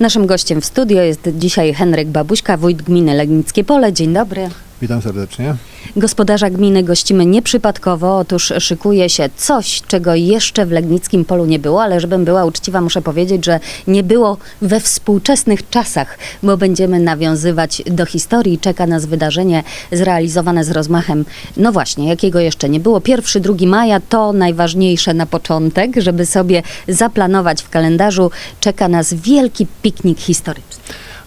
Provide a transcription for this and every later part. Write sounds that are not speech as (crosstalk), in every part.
Naszym gościem w studio jest dzisiaj Henryk Babuśka, wójt gminy Legnickie Pole. Dzień dobry. Witam serdecznie. Gospodarza gminy gościmy nieprzypadkowo. Otóż szykuje się coś, czego jeszcze w Legnickim Polu nie było, ale żebym była uczciwa, muszę powiedzieć, że nie było we współczesnych czasach, bo będziemy nawiązywać do historii. Czeka nas wydarzenie zrealizowane z rozmachem, no właśnie, jakiego jeszcze nie było. Pierwszy, 2 maja to najważniejsze na początek, żeby sobie zaplanować w kalendarzu. Czeka nas wielki piknik historyczny.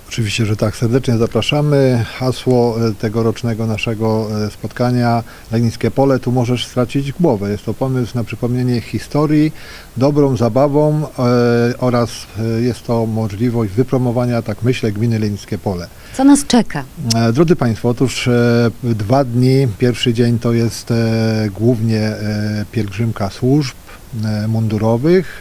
Oczywiście, że tak, serdecznie zapraszamy. Hasło e, tegorocznego naszego e, spotkania Legnickie Pole, tu możesz stracić głowę. Jest to pomysł na przypomnienie historii, dobrą zabawą e, oraz e, jest to możliwość wypromowania, tak myślę, gminy Legnickie Pole. Co nas czeka? Drodzy Państwo, otóż e, dwa dni, pierwszy dzień to jest e, głównie e, pielgrzymka służb mundurowych.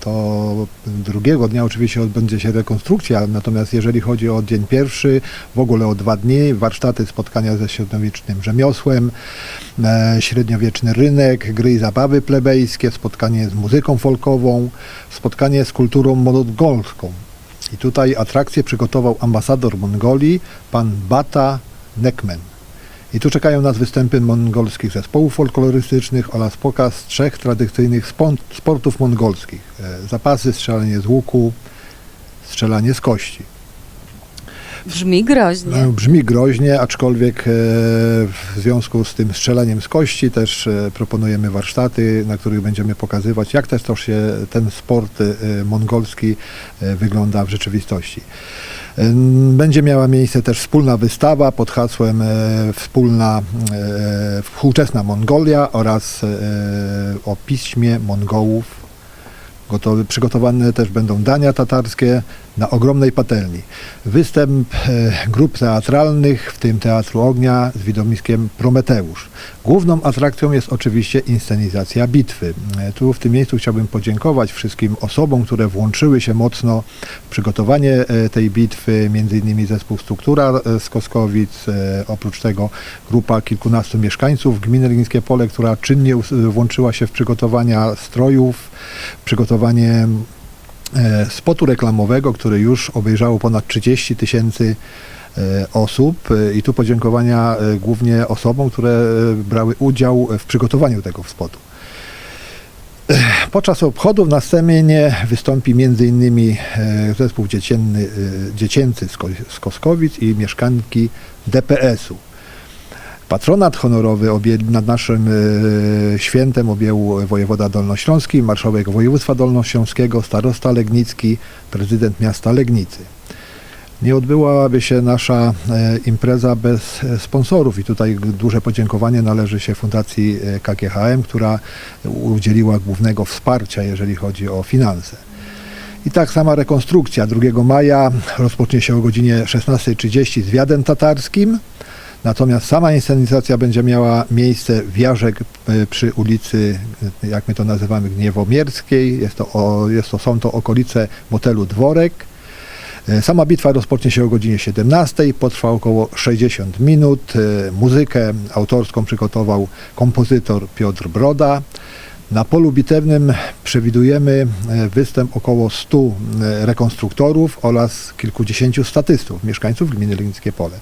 To drugiego dnia oczywiście odbędzie się rekonstrukcja, natomiast jeżeli chodzi o dzień pierwszy, w ogóle o dwa dni, warsztaty, spotkania ze średniowiecznym rzemiosłem, e, średniowieczny rynek, gry i zabawy plebejskie, spotkanie z muzyką folkową, spotkanie z kulturą mongolską. I tutaj atrakcję przygotował ambasador Mongolii, pan Bata Nekmen. I tu czekają nas występy mongolskich zespołów folklorystycznych oraz pokaz trzech tradycyjnych sportów mongolskich. E, Zapasy, strzelanie z łuku, strzelanie z kości. Brzmi groźnie. No, Brzmi groźnie, aczkolwiek e, w związku z tym strzelaniem z kości też e, proponujemy warsztaty, na których będziemy pokazywać, jak też to się ten sport e, mongolski wygląda w rzeczywistości. Będzie miała miejsce też wspólna wystawa pod hasłem Wspólna Współczesna Mongolia oraz o piśmie Mongołów. Gotowy, przygotowane też będą dania tatarskie na ogromnej patelni. Występ e, grup teatralnych, w tym Teatru Ognia z widowiskiem Prometeusz. Główną atrakcją jest oczywiście inscenizacja bitwy. E, Tu w tym miejscu chciałbym podziękować wszystkim osobom, które włączyły się mocno w przygotowanie e, tej bitwy, między innymi zespół Struktura z Koskowic, oprócz tego grupa kilkunastu mieszkańców gminy Legnickie Pole, która czynnie włączyła się w przygotowania strojów, przygotowanie spotu reklamowego, który już obejrzało ponad 30 tysięcy e, osób E, i tu podziękowania e, głównie osobom, które e, brały udział w przygotowaniu tego spotu. E, Podczas obchodów na scenie wystąpi m.in. zespół e, dziecięcy Ko- z Koskowic i mieszkanki DPS-u. Patronat honorowy objęli nad naszym e, świętem objął wojewoda dolnośląski, marszałek województwa dolnośląskiego, starosta Legnicki, prezydent miasta Legnicy. Nie odbyłaby się nasza e, impreza bez e, sponsorów i tutaj duże podziękowanie należy się Fundacji KGHM, która udzieliła głównego wsparcia, jeżeli chodzi o finanse. I tak sama rekonstrukcja 2 maja rozpocznie się o godzinie 16.30 z wiadem tatarskim. Natomiast sama inscenizacja będzie miała miejsce w Jarzek e, przy ulicy, e, jak my to nazywamy, Gniewomierskiej. Jest to, jest to, są to okolice motelu Dworek. E, Sama bitwa rozpocznie się o godzinie 17, potrwa około 60 minut. Muzykę autorską przygotował kompozytor Piotr Broda. Na polu bitewnym przewidujemy e, występ około 100 e, rekonstruktorów oraz kilkudziesięciu statystów, mieszkańców gminy Legnickie Pole.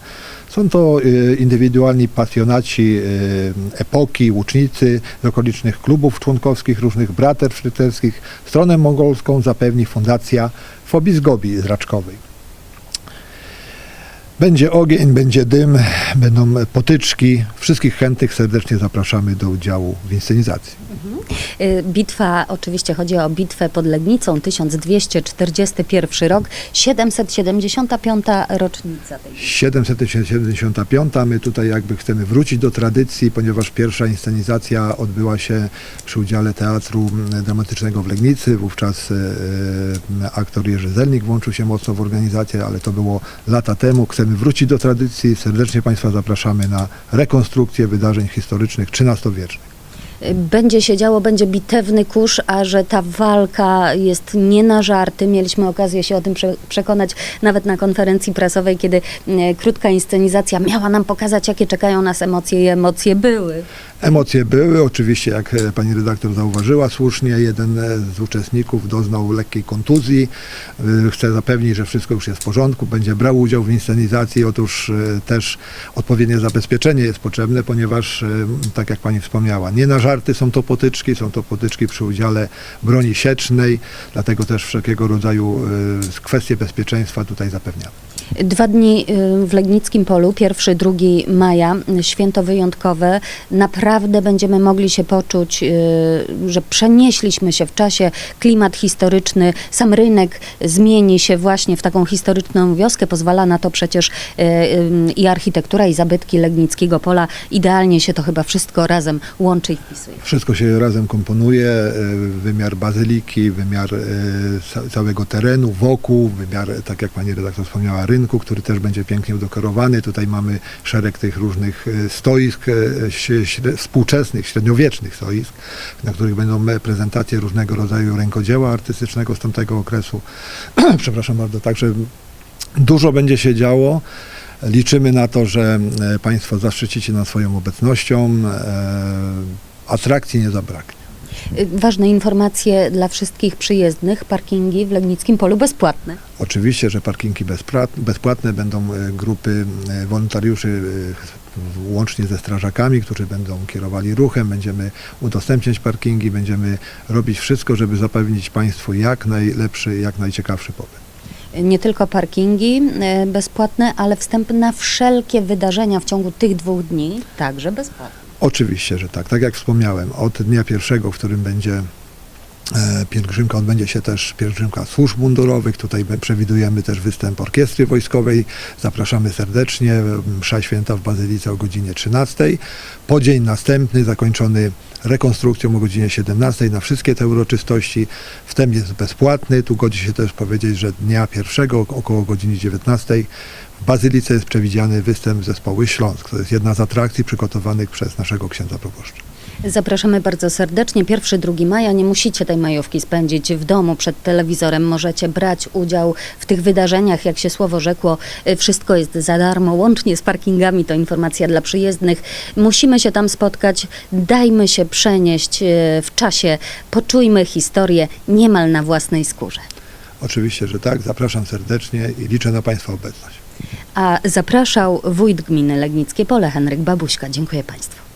Są to e, indywidualni pasjonaci epoki, łucznicy z okolicznych klubów członkowskich, różnych braterstw rycerskich. Stronę mongolską zapewni Fundacja Fobizgobi z Raczkowej. Będzie ogień, będzie dym, będą potyczki. Wszystkich chętnych serdecznie zapraszamy do udziału w inscenizacji. Y, Bitwa, oczywiście chodzi o bitwę pod Legnicą, 1241 rok, 775 rocznica tej 775. My tutaj jakby chcemy wrócić do tradycji, ponieważ pierwsza inscenizacja odbyła się przy udziale Teatru Dramatycznego w Legnicy. Wówczas e, e, aktor Jerzy Zelnik włączył się mocno w organizację, ale to było lata temu. Chcemy wrócić do tradycji. Serdecznie Państwa zapraszamy na rekonstrukcję wydarzeń historycznych XIII-wiecznych. Będzie się działo, będzie bitewny kurz, a że ta walka jest nie na żarty. Mieliśmy okazję się o tym prze- przekonać nawet na konferencji prasowej, kiedy e, krótka inscenizacja miała nam pokazać, jakie czekają nas emocje i emocje były. Emocje były, oczywiście jak e, pani redaktor zauważyła słusznie, jeden e, z uczestników doznał lekkiej kontuzji. E, Chcę zapewnić, że wszystko już jest w porządku, będzie brał udział w inscenizacji. Otóż też odpowiednie zabezpieczenie jest potrzebne, ponieważ, tak jak pani wspomniała, nie na żarty są to potyczki, są to potyczki przy udziale broni siecznej, dlatego też wszelkiego rodzaju kwestie bezpieczeństwa tutaj zapewniamy. Dwa dni y, w Legnickim Polu, 1-2 maja, y, święto wyjątkowe. Naprawdę będziemy mogli się poczuć, y, że przenieśliśmy się w czasie, klimat historyczny, sam rynek zmieni się właśnie w taką historyczną wioskę. Pozwala na to przecież y, i architektura, i zabytki Legnickiego Pola. Idealnie się to chyba wszystko razem łączy i wpisuje. Wszystko się razem komponuje, wymiar bazyliki, wymiar ca- całego terenu wokół, wymiar, tak jak pani redaktor wspomniała, rynku, który też będzie pięknie udekorowany. Tutaj mamy szereg tych różnych e, stoisk e, współczesnych, średniowiecznych stoisk, na których będą prezentacje różnego rodzaju rękodzieła artystycznego z tamtego okresu. (clears throat) Przepraszam bardzo, także dużo będzie się działo. Liczymy na to, że e, Państwo zaszczycicie nas swoją obecnością. Atrakcji nie zabraknie. Y, Ważne informacje dla wszystkich przyjezdnych. Parkingi w Legnickim Polu bezpłatne. Oczywiście, że parkingi bezpłatne będą e, grupy e, wolontariuszy łącznie ze strażakami, którzy będą kierowali ruchem, będziemy udostępniać parkingi, będziemy robić wszystko, żeby zapewnić Państwu jak najlepszy, jak najciekawszy pobyt. nie tylko parkingi bezpłatne, ale wstęp na wszelkie wydarzenia w ciągu tych dwóch dni także bezpłatne. Oczywiście, że tak. Tak jak wspomniałem, od dnia pierwszego, w którym będzie pielgrzymka, odbędzie się też pielgrzymka służb mundurowych. Tutaj przewidujemy też występ orkiestry wojskowej. Zapraszamy serdecznie. Msza święta w Bazylice o godzinie 13. Po dzień następny, zakończony rekonstrukcją o godzinie 17 na wszystkie te uroczystości. Wstęp jest bezpłatny. Tu godzi się też powiedzieć, że dnia pierwszego około godziny 19 w Bazylice jest przewidziany występ zespołu Śląsk. To jest jedna z atrakcji przygotowanych przez naszego księdza proboszcza. Zapraszamy bardzo serdecznie. 1-2 maja. Nie musicie tej majówki spędzić w domu przed telewizorem. Możecie brać udział w tych wydarzeniach. Jak się słowo rzekło, y, wszystko jest za darmo, łącznie z parkingami. To informacja dla przyjezdnych. Musimy się tam spotkać. Dajmy się przenieść y, w czasie. Poczujmy historię niemal na własnej skórze. Oczywiście, że tak. Zapraszam serdecznie i liczę na Państwa obecność. A zapraszał wójt gminy Legnickie Pole Henryk Babuśka. Dziękuję Państwu.